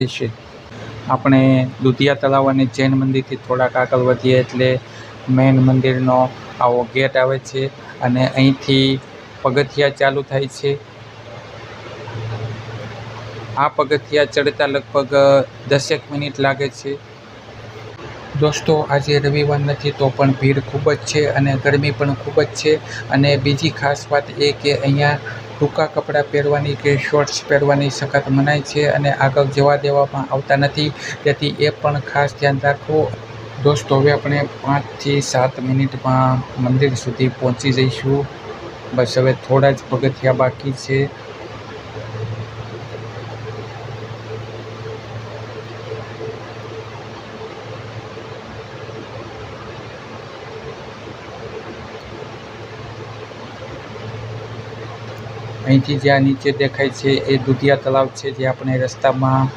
છે. આપણે દુધિયા તળાવ અને જૈન મંદિરથી થોડાક આગળ વધીએ એટલે મેન મંદિરનો આવો ગેટ આવે છે અને અહીંથી પગથિયાં ચાલુ થાય છે. આ પગથિયાં ચડતા લગભગ દસેક મિનિટ લાગે છે. દોસ્તો, આજે રવિવાર નથી તો પણ ભીડ ખૂબ જ છે અને ગરમી પણ ખૂબ જ છે. અને બીજી ખાસ વાત એ કે અહીંયા ટૂંકા કપડાં પહેરવાની કે શોર્ટ્સ પહેરવાની સખત મનાય છે અને આગળ જવા દેવામાં આવતા નથી. તેથી એ પણ ખાસ ધ્યાન રાખવું દોસ્તો, હવે આપણે પાંચથી સાત મિનિટમાં મંદિર સુધી પહોંચી જઈશું. બસ હવે થોડા જ પગથિયાં બાકી છે. અહીંથી જ્યાં નીચે દેખાય છે એ દુધિયા તળાવ છે જે આપણે રસ્તામાં